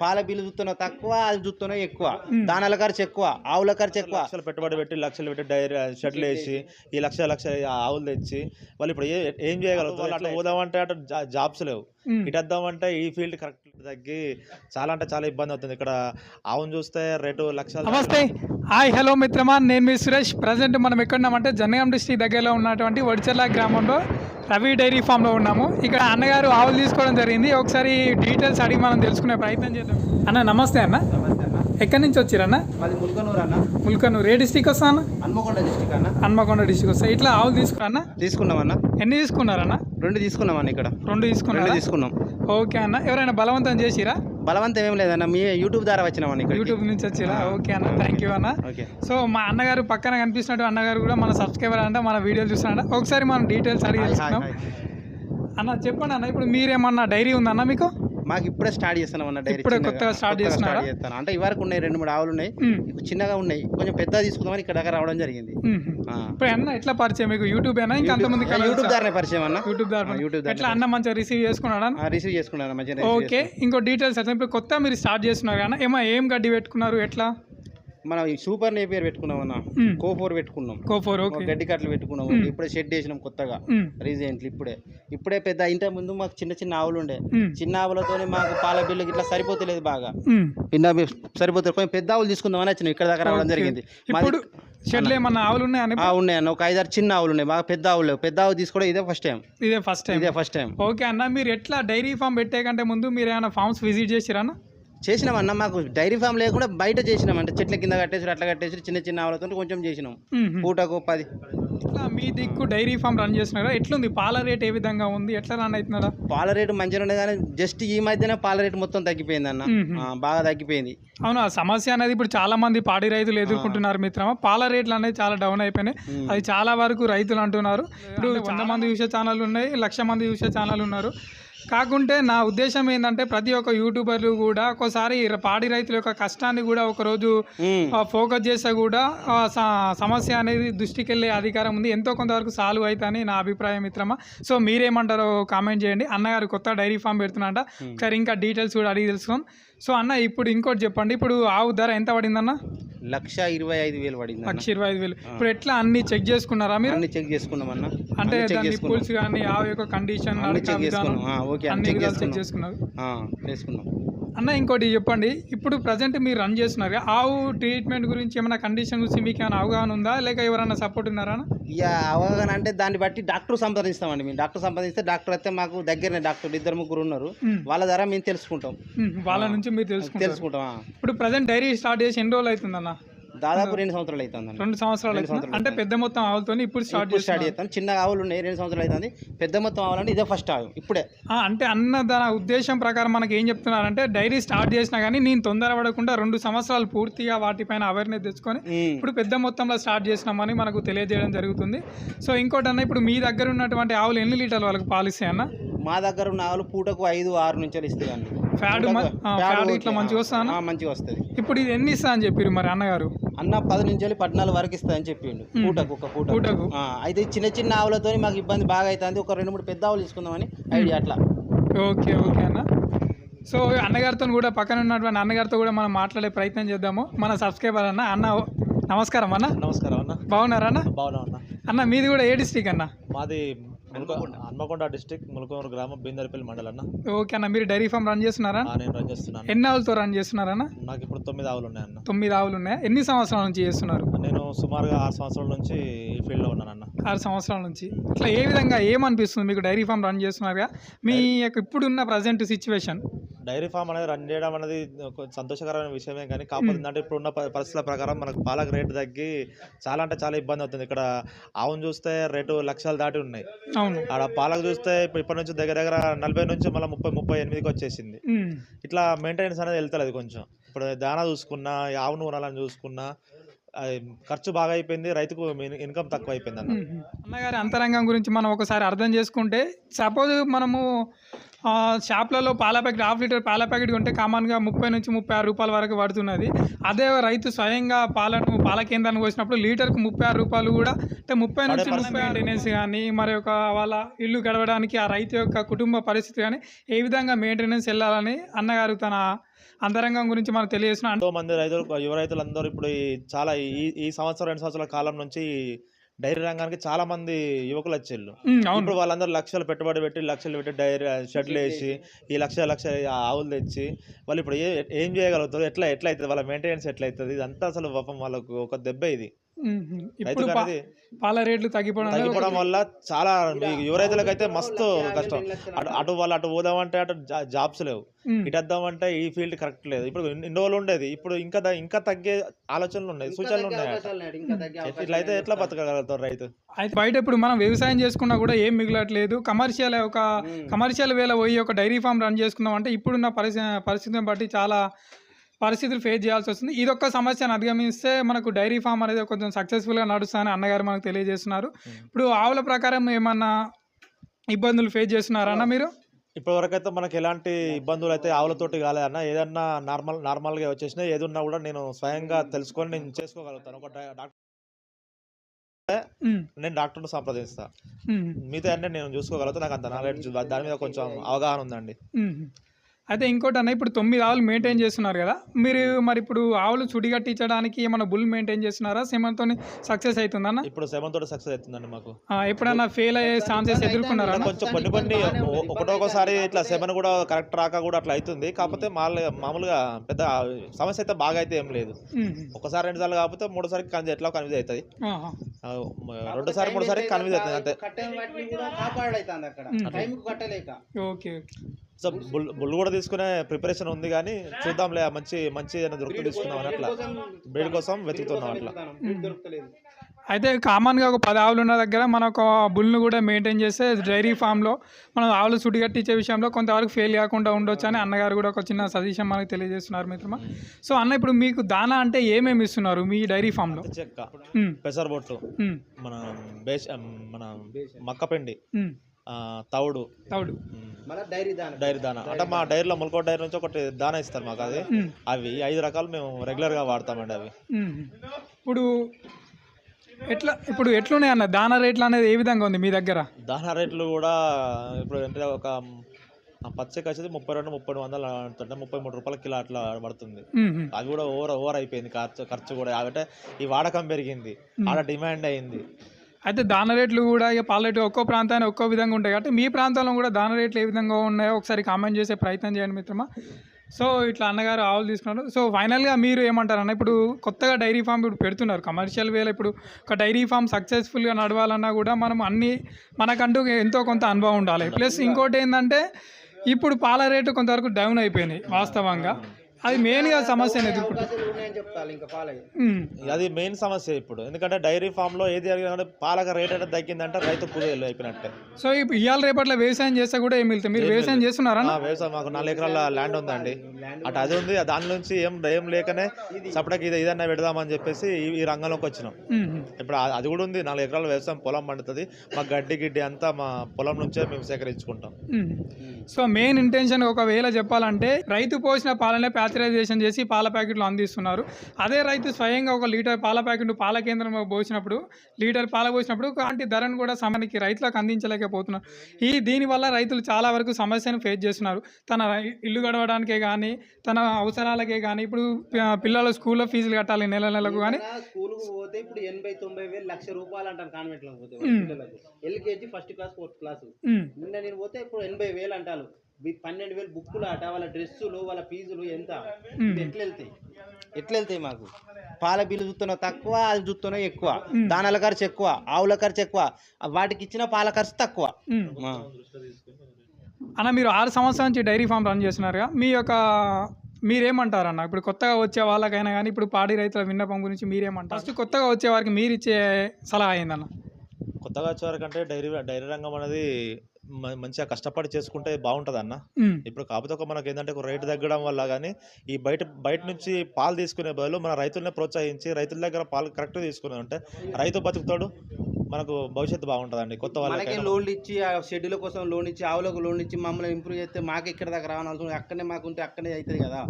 పాల బిల్లు చూస్తున్నా తక్కువ అది చూస్తున్నా ఎక్కువ. దానాల ఖర్చు ఎక్కువ ఆవుల ఖర్చు ఎక్కువ. లక్షలు పెట్టుబడి పెట్టి లక్షలు పెట్టి డైరీ షెడ్లు వేసి ఈ లక్ష లక్ష ఆవులు తెచ్చి వాళ్ళు ఇప్పుడు ఏ- చేయగలుగుతారు? అట్లా పోదామంటే అటు జా- జాబ్స్ లేవు. ఉమ్. ఇటు వద్దామంటే ఈ ఫీల్డ్ కరెక్ట్ తగ్గి చాలా అంటే చాలా ఇబ్బంది అవుతుంది. ఇక్కడ ఆవును చూస్తే రేటు లక్షలు నమస్తే. హాయ్ హలో మిత్రమా. నేను మీ సురేష్. ప్రజెంట్ మనం ఎక్కడున్నామంటే జనగాం డిస్ట్రిక్ట్ దగ్గరలో ఉన్నటువంటి వడిచెర్ల గ్రామంలో. రవి డైరీ ఫామ్లో ఉన్నాము. ఇక్కడ అన్నగారు ఆవులు తీసుకోవడం జరిగింది. ఒకసారి డీటెయిల్స్ అడిగి మనం తెలుసుకునే ప్రయత్నం చేద్దాం. అన్న నమస్తే అన్న. ఎక్కడి నుంచి వచ్చిరన్న మాది ముల్కనూరు అన్న. ముల్కనూరు. ఏ డిస్టిక్ వస్తా అన్న? హన్మకొండ డిస్టిక్ అన్న. హన్మకొండ డిస్టిక్ వస్తా. ఇట్లా ఆవులు తీసుకురా తీసుకున్నామన్న ఎన్ని తీసుకున్నారన్న రెండు తీసుకున్నామన్న ఇక్కడ. రెండు తీసుకున్నారా? తీసుకున్నాం. ఓకే అన్న. ఎవరైనా బలవంతం చేసిరా? బలవంతం ఏం లేదన్న మీ యూట్యూబ్ ద్వారా ఇక్కడ యూట్యూబ్ నుంచి వచ్చిరా? ఓకే అన్న థ్యాంక్ యూ అన్న. ఓకే. సో మా అన్నగారు పక్కన కనిపిస్తున్నట్టు అన్నగారు కూడా మన సబ్స్క్రైబర్ అంట మన వీడియోలు చూస్తున్నాడ ఒకసారి మనం డీటెయిల్స్ అడిగి తెలుసుకుందాం. అన్న చెప్పండి అన్న ఇప్పుడు మీరేమన్నా డైరీ ఉందన్న మీకు? మాకు ఇప్పుడే స్టార్ట్ చేస్తున్నాం అన్న డైరీ ఇప్పుడే. కొత్తగా స్టార్ట్ చేస్తున్నారా? చేస్తాను. అంటే ఇవరకు ఉన్నాయి రెండు మూడు ఆవులు ఉన్నాయి. చిన్నగా ఉన్నాయి. కొంచెం పెద్ద తీసుకుందామని ఇక్కడ దాకా రావడం జరిగింది. ఇప్పుడు అన్న ఎట్లా పరిచయం మీకు? యూట్యూబ్ అయినా ఇంకా అంతమంది యూట్యూబ్ ద్వారానే పరిచయం అన్న. యూట్యూబ్ ద్వారా యూట్యూబ్ ఎట్లా? అన్న మంచిగా రిసీవ్ చేసుకున్నాడా? రిసీవ్ చేసుకున్నాను మంచిగా ఓకే. ఇంకో డీటెయిల్స్ అయితే ఇప్పుడు కొత్త మీరు స్టార్ట్ చేస్తున్నారు కానీ ఏమో ఏం గడ్డి పెట్టుకున్నారు? ఎట్లా? మనం సూపర్ నేపియర్ పెట్టుకున్నాం అన్న. కోఫోర్ పెట్టుకున్నాం. కోఫోర్ గడ్డి కట్టలు పెట్టుకున్నాం. ఇప్పుడే షెడ్ వేసినాం కొత్తగా. రీసెంట్లీ ఇప్పుడే. ఇప్పుడే పెద్ద ఇంత ముందు మాకు చిన్న చిన్న ఆవులు ఉండే. చిన్న ఆవులతోనే మాకు పాల బిల్లు ఇట్లా సరిపోతలేదు బాగా. పిన్న సరిపోతుంది కొంచెం పెద్ద ఆవులు తీసుకుందామని వచ్చినాం. ఇక్కడ దాకా రావడం. జరిగింది. ఇప్పుడు షెడ్లు ఏమన్నా ఆవులు ఉన్నాయని ఆ, ఉన్నాయి అన్న ఒక ఐదారు చిన్న ఆవులు ఉన్నాయి. బాగా పెద్ద ఆవులు పెద్ద ఆవు తీసుకోవడం ఇదే ఫస్ట్ టైం ఇదే ఫస్ట్ టైం ఇదే ఫస్ట్ టైం ఓకే అన్న మీరు ఎట్లా డైరీ ఫామ్ పెట్టే కంటే ముందు మీరు ఏమైనా ఫామ్స్ విజిట్ చేసిరా అన్న చేసినాం అన్న మాకు డైరీ ఫామ్ లేకుండా బయట చేసినాం అంటే చెట్ల కింద కట్టేసి అట్లా కట్టేసి చిన్న చిన్న ఆవులతో కొంచెం చేసినాం. పూటకు పది. ఇట్లా మీ దిక్కు డైరీ ఫామ్ రన్ చేస్తున్నారా? ఎట్లుంది? పాల రేట్ ఏ విధంగా ఉంది? ఎట్లా రన్ అవుతున్నారా? పాల రేటు మంచిగా ఉండే కానీ జస్ట్ ఈ మధ్యనే పాల రేటు మొత్తం తగ్గిపోయింది అన్న. బాగా తగ్గిపోయింది. అవును? ఆ సమస్య అనేది ఇప్పుడు చాలా మంది పాడి రైతులు ఎదుర్కొంటున్నారు మిత్రమా? పాల రేట్లు అనేది చాలా డౌన్ అయిపోయినాయి. అది చాలా వరకు రైతులు అంటున్నారు. ఇప్పుడు వంద మంది చూసే ఛానల్ ఉన్నాయి లక్ష మంది చూసే ఛానల్ ఉన్నారు. కాకుంటే నా ఉద్దేశం ఏంటంటే ప్రతి ఒక్క యూట్యూబర్లు కూడా ఒకసారి పాడి రైతుల యొక్క కష్టాన్ని కూడా ఒకరోజు. ఫోకస్ చేస్తే కూడా సమస్య అనేది దృష్టికి వెళ్ళే అధికారం ఉంది. ఎంతో కొంతవరకు సాల్వ్ అవుతుందని నా అభిప్రాయం మిత్రమా. సో మీరేమంటారో కామెంట్ చేయండి. అన్నగారు కొత్త డైరీ ఫామ్ పెడుతున్నట ఒకసారి ఇంకా డీటెయిల్స్ కూడా అడిగి తెలుసుకుందాం. సో అన్న ఇప్పుడు ఇంకోటి చెప్పండి. ఇప్పుడు ఆవు ధర ఎంత పడిందన్న? లక్ష ఇరవై ఐదు వేలు పడింది. లక్ష ఇరవై ఐదు వేలు. ఇప్పుడు ఎట్లా అన్ని చెక్ చేసుకున్నారా మీరు? అన్ని చెక్ చేసుకున్నాం అన్న అంటే దాని పూల్స్ కానీ ఆవు యొక్క కండిషన్ అన్ని చెక్ చేసుకున్నాం. ఓకే అన్ని చెక్ చేసుకున్నారు. చేసుకున్నాం. అన్న ఇంకోటి చెప్పండి ఇప్పుడు ప్రజెంట్ మీరు రన్ చేస్తున్నారు ఆవు ట్రీట్మెంట్ గురించి ఏమైనా కండిషన్ గురించి మీకు ఏమైనా అవగాహన ఉందా లేక ఎవరైనా సపోర్ట్ ఉన్నారా? ఇక అవగాహన అంటే దాన్ని బట్టి డాక్టర్ సంప్రదిస్తామండి మేము డాక్టర్ సంప్రదిస్తే డాక్టర్ అయితే మాకు దగ్గరనే డాక్టర్ ఇద్దరు ముగ్గురు ఉన్నారు. వాళ్ళ ద్వారా మేము తెలుసుకుంటాం. వాళ్ళ నుంచి మీరు తెలుసుకుంటాం. ఇప్పుడు ప్రజెంట్ డైరీ స్టార్ట్ చేసి ఎన్ని రోజులు అవుతుందన్న దాదాపు రెండు సంవత్సరాలు అవుతుంది రెండు సంవత్సరాలు అంటే పెద్ద మొత్తం ఆవులతో ఇప్పుడు స్టార్ట్ స్టార్ట్ చేస్తారు చేస్తాం. చిన్న ఆవులు ఉన్నాయి రెండు సంవత్సరాలు అవుతుంది. పెద్ద మొత్తం ఆవులంటే ఇదే ఫస్ట్ ఆవు ఇప్పుడే. అంటే అన్న దాని ఉద్దేశం ప్రకారం మనకి ఏం చెప్తున్నారంటే డైరీ స్టార్ట్ చేసినా కానీ నేను తొందరపడకుండా రెండు సంవత్సరాలు పూర్తిగా వాటిపైన అవేర్నెస్ తెచ్చుకొని. ఇప్పుడు పెద్ద మొత్తంలో స్టార్ట్ చేసినామని మనకు తెలియజేయడం జరుగుతుంది. సో ఇంకోటి అన్న ఇప్పుడు మీ దగ్గర ఉన్నటువంటి ఆవులు ఎన్ని లీటర్లు వాళ్ళకి పాలిస్తాయి అన్న? మా దగ్గర ఉన్న ఆవులు పూటకు ఐదు ఆరు నుంచి ఇస్తాయి అండి ఫ్యాడ్ ఫ్యాడ్ ఇట్లా మంచిగా వస్తాను మంచిగా వస్తుంది. ఇప్పుడు ఇది ఎన్ని ఇస్తా అని చెప్పారు మరి అన్నగారు? అన్న పది నుంచి వెళ్ళి పద్నాలుగు వరకు ఇస్తాయని చెప్పిండు. పూటకు ఒక పూట పూటకు? అయితే చిన్న చిన్న ఆవులతో మాకు ఇబ్బంది బాగా అవుతుంది ఒక రెండు మూడు పెద్ద ఆవులు తీసుకుందామని ఐడియా అట్లా. ఓకే ఓకే అన్న. సో అన్నగారితో కూడా పక్కన ఉన్నటువంటి అన్నగారితో కూడా మనం మాట్లాడే ప్రయత్నం చేద్దాము. మన సబ్స్క్రైబర్ అన్న అన్న నమస్కారం అన్న. నమస్కారం అన్న. బాగున్నారా అన్న? బాగున్నా అన్న. అన్న మీది కూడా ఏ డిస్టిక్ అన్న? మాది హన్మకొండ డిస్టిక్ ములకూరు గ్రామం బీందర్పల్లి మండలం అన్న ఓకే అన్న మీరు డైరీ ఫామ్ రన్ చేస్తున్నారా? నేను రన్ చేస్తున్నాను. ఎన్ని ఆవులతో రన్ చేస్తున్నారన్న నాకు ఇప్పుడు తొమ్మిది ఆవులు ఉన్నాయన్న. తొమ్మిది ఆవులు ఉన్నాయి? ఎన్ని సంవత్సరాల నుంచి చేస్తున్నారు? నేను సుమారుగా ఆరు సంవత్సరాల నుంచి ఈ ఫీల్డ్లో ఉన్నానన్న. ఆరు సంవత్సరాల నుంచి. ఇట్లా ఏ విధంగా ఏమనిపిస్తుంది మీకు డైరీ ఫామ్ రన్ చేస్తున్నారుగా? మీ యొక్క ఇప్పుడున్న ప్రజెంట్ సిచ్యువేషన్. డైరీ ఫామ్ అనేది రన్ చేయడం అనేది సంతోషకరమైన విషయమే కానీ కాకపోతే అంటే ఇప్పుడున్న పరిస్థితుల ప్రకారం మనకు పాలకు రేటు తగ్గి చాలా అంటే చాలా ఇబ్బంది అవుతుంది. ఇక్కడ ఆవును చూస్తే రేటు లక్షలు దాటి ఉన్నాయి. అవును. ఆడ పాలకు చూస్తే ఇప్పుడు ఇప్పటి నుంచి దగ్గర దగ్గర నలభై నుంచి మళ్ళీ ముప్పై ముప్పై ఎనిమిదికి వచ్చేసింది. ఇట్లా మెయింటెనెన్స్ అనేది వెళ్తలేదు కొంచెం. ఇప్పుడు దానా చూసుకున్నా ఆవును కొనాలని చూసుకున్నా ఖర్చు బాగా అయిపోయింది రైతుకు ఇన్కమ్ తక్కువ అయిపోయింది అన్న. అన్నగారి అంతరంగం గురించి మనం ఒకసారి అర్థం చేసుకుంటే సపోజ్ మనము షాప్లలో పాల ప్యాకెట్ హాఫ్ లీటర్ పాల ప్యాకెట్ కొంటే కామన్గా ముప్పై నుంచి ముప్పై ఆరు రూపాయల వరకు పడుతున్నది. అదే రైతు స్వయంగా పాలను పాల కేంద్రానికి వచ్చినప్పుడు లీటర్కు ముప్పై ఆరు రూపాయలు కూడా అంటే ముప్పై నుంచి ముప్పై మెయింటెనెన్స్ కానీ మరి ఒక వాళ్ళ ఇల్లు గడవడానికి ఆ రైతు యొక్క కుటుంబ పరిస్థితి కానీ ఏ విధంగా మెయింటెనెన్స్ వెళ్ళాలని అన్నగారు తన అంతరంగం గురించి మనకు తెలియజేసిన ఎంతో మంది రైతులు యువ రైతులందరూ ఇప్పుడు ఈ చాలా ఈ ఈ సంవత్సరం రెండు సంవత్సరాల కాలం నుంచి డైరీ రంగానికి చాలా మంది యువకులు వచ్చేళ్ళు. ఇప్పుడు వాళ్ళందరూ లక్షలు పెట్టుబడి పెట్టి లక్షలు పెట్టి డైరీ షెడ్లు వేసి ఈ లక్ష లక్ష ఆవులు తెచ్చి వాళ్ళు ఇప్పుడు ఏ ఏం చేయగలుగుతారు? ఎట్లా ఎట్లా అవుతుంది వాళ్ళ మెయింటెనెన్స్ ఎట్లా అవుతుంది ఇదంతా అసలు పాపం వాళ్ళకు ఒక దెబ్బ ఇది. ఇప్పుడు పాల రేట్లు తగ్గిపోవడం వల్ల చాలా ఈ యువ రైతులకైతే మస్తు కష్టం. అటు అటు వాళ్ళు అటు పోదామంటే అటు జా- జాబ్స్ లేవు. ఇటు వద్దామంటే ఈ ఫీల్డ్ కరెక్ట్ లేదు. ఇప్పుడు ఇన్ని రోజులు ఉండేది. ఇప్పుడు ఇంకా ఇంకా తగ్గే ఆలోచనలు ఉన్నాయి సూచనలు ఉన్నాయి ఇట్లా అయితే ఎట్లా బతకగలుగుతారు రైతు? అయితే బయట ఇప్పుడు మనం వ్యవసాయం చేసుకున్నా కూడా ఏం మిగలట్లేదు. కమర్షియల్ ఒక కమర్షియల్ వేల పోయి ఒక డైరీ ఫామ్ రన్ చేసుకుందాం అంటే ఇప్పుడున్న పరిస్థితి పరిస్థితిని బట్టి చాలా పరిస్థితులు ఫేస్ చేయాల్సి వస్తుంది. ఇదొక్క సమస్యను అధిగమిస్తే మనకు డైరీ ఫామ్ అనేది కొంచెం సక్సెస్ఫుల్గా నడుస్తుందని అన్నగారు మనకు తెలియజేస్తున్నారు. ఇప్పుడు ఆవుల ప్రకారం ఏమన్నా ఇబ్బందులు ఫేస్ చేస్తున్నారా అన్న మీరు? ఇప్పటి వరకు అయితే మనకి ఎలాంటి ఇబ్బందులు అయితే ఆవులతోటి కాలేదన్న ఏదన్నా నార్మల్ నార్మల్గా వచ్చేసినా ఏదున్నా కూడా నేను స్వయంగా తెలుసుకొని నేను చేసుకోగలుగుతాను. ఒక డాక్టర్ నేను డాక్టర్ను సంప్రదిస్తా. ఉమ్, మిగతా అన్నీ నేను చూసుకోగలుగుతా. నాకు అంత నాలెడ్జ్ దాని మీద కొంచెం అవగాహన ఉందండి. అయితే ఇంకోటి అన్న ఇప్పుడు తొమ్మిది ఆవులు మెయింటైన్ చేస్తున్నారు కదా. మీరు మరి ఇప్పుడు ఆవులు చుడి కట్టించడానికి ఏమైనా బుల్ మెయింటైన్ చేస్తున్నారా? సిమెంట్తో సక్సెస్ అవుతుందన్న ఇప్పుడు సెవెన్ తోటి సక్సెస్ అవుతుందండి మాకు. ఆ, ఎప్పుడన్నా ఫెయిల్ అయ్యే ఛాన్సెస్ ఎదుర్కొన్నారా? కొంచెం కొన్ని కొన్ని ఒకటొకసారి ఇట్లా సెవెన్ కూడా కరెక్ట్ రాక కూడా అట్లా అవుతుంది. కాకపోతే మామూలుగా మామూలుగా పెద్ద సమస్య అయితే బాగా అయితే ఏం లేదు. ఒకసారి రెండు సార్లు కాకపోతే మూడోసారి కన్వి ఎట్లా కన్విజ్ అవుతుంది. రెండోసారి మూడోసారి కన్విజ్ అవుతుంది అంతే. ఓకే. సో బుల్ బుల్ కూడా తీసుకునే ప్రిపరేషన్ ఉంది కానీ చూద్దాంలే మంచి మంచి ఏదైనా దొరుకుతుంది తీసుకుందాం అని అట్లా. బ్రీడ్ కోసం వెతుకుతున్నాం అట్లా. అయితే కామన్గా ఒక పది ఆవులు ఉన్న దగ్గర మన ఒక బుల్ను కూడా మెయింటైన్ చేస్తే డైరీ ఫామ్లో మనం ఆవులు సుడి కట్టించే విషయంలో కొంతవరకు ఫెయిల్ కాకుండా ఉండొచ్చు అని అన్నగారు కూడా ఒక చిన్న సజెషన్ మనకు తెలియజేస్తున్నారు మిత్రమా. సో అన్న ఇప్పుడు మీకు దానా అంటే ఏమేమి ఇస్తున్నారు మీ డైరీ ఫామ్లో? చెక్క పెసరబొట్టు మన బేస్ మన మక్కపిండి తవుడు. మళ్ళీ డైరీ దాని. డైరీ దానా. అంటే మా డైరీలో ముల్కో డైరీ నుంచి ఒకటి దానా ఇస్తారు మాకు అది. అవి ఐదు రకాలు మేము రెగ్యులర్గా వాడతామండి అవి. ఇప్పుడు ఎట్లా ఇప్పుడు ఎట్లున్నాయి అన్న? దానా రేట్లు అనేది ఏ విధంగా ఉంది మీ దగ్గర? దానా రేట్లు కూడా ఇప్పుడు అంటే ఒక ఆ పచ్చకి వచ్చేది ముప్పై రెండు ముప్పై రెండు వందలు అంటే ముప్పై మూడు రూపాయల కిలో అట్లా పడుతుంది. అది కూడా ఓవర్ ఓవర్ అయిపోయింది ఖర్చు ఖర్చు కూడా. అంటే ఈ వాడకం పెరిగింది. ఆడ డిమాండ్ అయింది. అయితే దాన రేట్లు కూడా ఇక పాల రేట్లు ఒక్కో ప్రాంతానికి ఒక్కో విధంగా ఉంటాయి. కాబట్టి మీ ప్రాంతంలో కూడా దాన రేట్లు ఏ విధంగా ఉన్నాయో ఒకసారి కామెంట్ చేసే ప్రయత్నం చేయండి మిత్రమా. సో ఇట్లా అన్నగారు ఆవులు తీసుకున్నారు. సో ఫైనల్గా మీరు ఏమంటారు అన్న ఇప్పుడు కొత్తగా డైరీ ఫామ్ ఇప్పుడు పెడుతున్నారు. కమర్షియల్ వేలో ఇప్పుడు ఒక డైరీ ఫామ్ సక్సెస్ఫుల్గా నడవాలన్నా కూడా మనం అన్ని మనకంటూ ఎంతో కొంత అనుభవం ఉండాలి. ప్లస్ ఇంకోటి ఏంటంటే ఇప్పుడు పాల రేటు కొంతవరకు డౌన్ అయిపోయినాయి వాస్తవంగా. అది మెయిన్గా సమస్యను పాలయ్య ఉమ్, అది మెయిన్ సమస్య ఇప్పుడు. ఎందుకంటే డైరీ ఫామ్లో ఏది జరిగినా పాలక రేట్ అంటే తగ్గిందంటే రైతు కుదేలు అయిపోయినట్టే. సో ఇప్పుడు ఇవాళ రేపట్లో వ్యవసాయం చేస్తే కూడా ఏం వెళ్తాయి మీరు వ్యవసాయం చేస్తున్నారా వ్యవసాయం మాకు నాలుగు ఎకరాల ల్యాండ్ ఉందండి. అటు అది ఉంది దాని నుంచి ఏం ఏం లేకనే సపరేట్గా ఇది ఇదన్నా పెడదామని చెప్పేసి ఈ- రంగంలోకి వచ్చినాం. ఇప్పుడు అది కూడా ఉంది నాలుగు ఎకరాల వ్యవసాయం పొలం పండుతుంది. మా గడ్డి గిడ్డి అంతా మా పొలం నుంచే మేము సేకరించుకుంటాం. సో మెయిన్ ఇంటెన్షన్ ఒకవేళ చెప్పాలంటే రైతు పోసిన పాలనే ప్యాచరైజేషన్ చేసి పాల ప్యాకెట్లు అందిస్తున్నారు. అదే రైతు స్వయంగా ఒక లీటర్ పాల ప్యాకెట్ పాల కేంద్రంలో పోసినప్పుడు లీటర్ పాల పోసినప్పుడు అలాంటి ధరను కూడా సమయానికి రైతులకు అందించలేకపోతున్నారు. ఈ దీనివల్ల రైతులు చాలా వరకు సమస్యను ఫేస్ చేస్తున్నారు. తన ఇల్లు గడవడానికే కానీ తన అవసరాలకే కానీ ఇప్పుడు పిల్లల స్కూల్లో ఫీజులు కట్టాలి నెల నెలకు కానీ స్కూల్ పోతే ఇప్పుడు ఎనభై తొంభై వేలు లక్ష రూపాయలు లో పోతే LKG first class fourth class. నిన్న నేను పోతే ఇప్పుడు ఎనభై వేలు అంటారు. పన్నెండు వేలు బుక్కులు అట వాళ్ళ డ్రెస్సులు వాళ్ళ ఫీజులు ఎంత? ఎట్లా వెళ్తాయి ఎట్లా వెళ్తాయి మాకు? పాల బిల్లు చూస్తున్నా తక్కువ అది చూస్తున్నా ఎక్కువ. దానాల ఖర్చు ఎక్కువ ఆవుల ఖర్చు ఎక్కువ. ఆ వాటికి ఇచ్చిన పాల ఖర్చు తక్కువ. అన్న మీరు ఆరు సంవత్సరాల నుంచి డైరీ ఫామ్ రన్ చేస్తున్నారుగా. మీ యొక్క మీరేమంటారు అన్న ఇప్పుడు కొత్తగా వచ్చే వాళ్ళకైనా కానీ ఇప్పుడు పాడి రైతుల విన్నపం గురించి మీరేమంటారు? ఫస్ట్ కొత్తగా వచ్చే వారికి మీరు ఇచ్చే సలహా ఏందన్న? కొత్తగా వచ్చేవరకంటే డైరీ డైరీ రంగం అనేది మంచిగా కష్టపడి చేసుకుంటే బాగుంటుంది అన్న. ఇప్పుడు కాకపోతే ఒక మనకి ఏంటంటే ఒక రేటు తగ్గడం వల్ల కానీ ఈ బయట బయట నుంచి పాలు తీసుకునే బదులు మన రైతులనే ప్రోత్సహించి రైతుల దగ్గర పాలు కరెక్ట్గా తీసుకునే ఉంటే రైతు బతుకుతాడు మనకు భవిష్యత్తు బాగుంటుందండి కొత్త మనకే వాళ్ళకి లోన్లు ఇచ్చి ఆ షెడ్యూల్ కోసం లోన్ ఇచ్చి ఆవులకు లోన్ ఇచ్చి మమ్మల్ని ఇంప్రూవ్ చేస్తే మాకు ఇక్కడ దాకా రావాల్సి అక్కడనే మాకు ఉంటే అక్కడనే అవుతుంది కదా.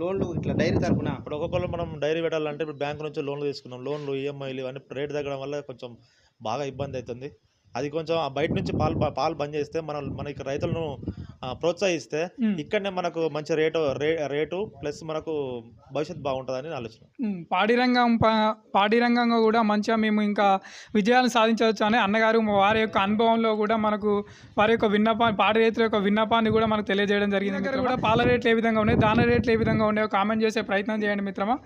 లోన్లు ఇట్లా డైరీ తరపున. ఇప్పుడు ఒక్కొక్కరు మనం డైరీ పెట్టాలంటే ఇప్పుడు బ్యాంక్ నుంచి లోన్లు తీసుకున్నాం లోన్లు ఈఎంఐలు ఇవన్నీ రేటు తగ్గడం వల్ల కొంచెం బాగా ఇబ్బంది అవుతుంది. అది కొంచెం బయట నుంచి పాలు పాలు బంద్ చేస్తే మనం మనకి రైతులను ప్రోత్సహిస్తే. ఇక్కడనే మనకు మంచి రేటు రే- రేటు ప్లస్ మనకు భవిష్యత్తు బాగుంటుందని ఆలోచన. పాడి రంగం ప- పాడి రంగంగా కూడా మంచిగా మేము ఇంకా విజయాలు సాధించవచ్చు అని అన్నగారు వారి యొక్క అనుభవంలో కూడా మనకు వారి యొక్క విన్నపాన్ని పాడి రైతుల యొక్క విన్నపాన్ని కూడా మనకు తెలియజేయడం జరిగింది కూడా పాల రేట్లు ఏ విధంగా ఉన్నాయి దాన రేట్లు ఏ విధంగా ఉన్నాయో కామెంట్ చేసే ప్రయత్నం చేయండి మిత్రమా.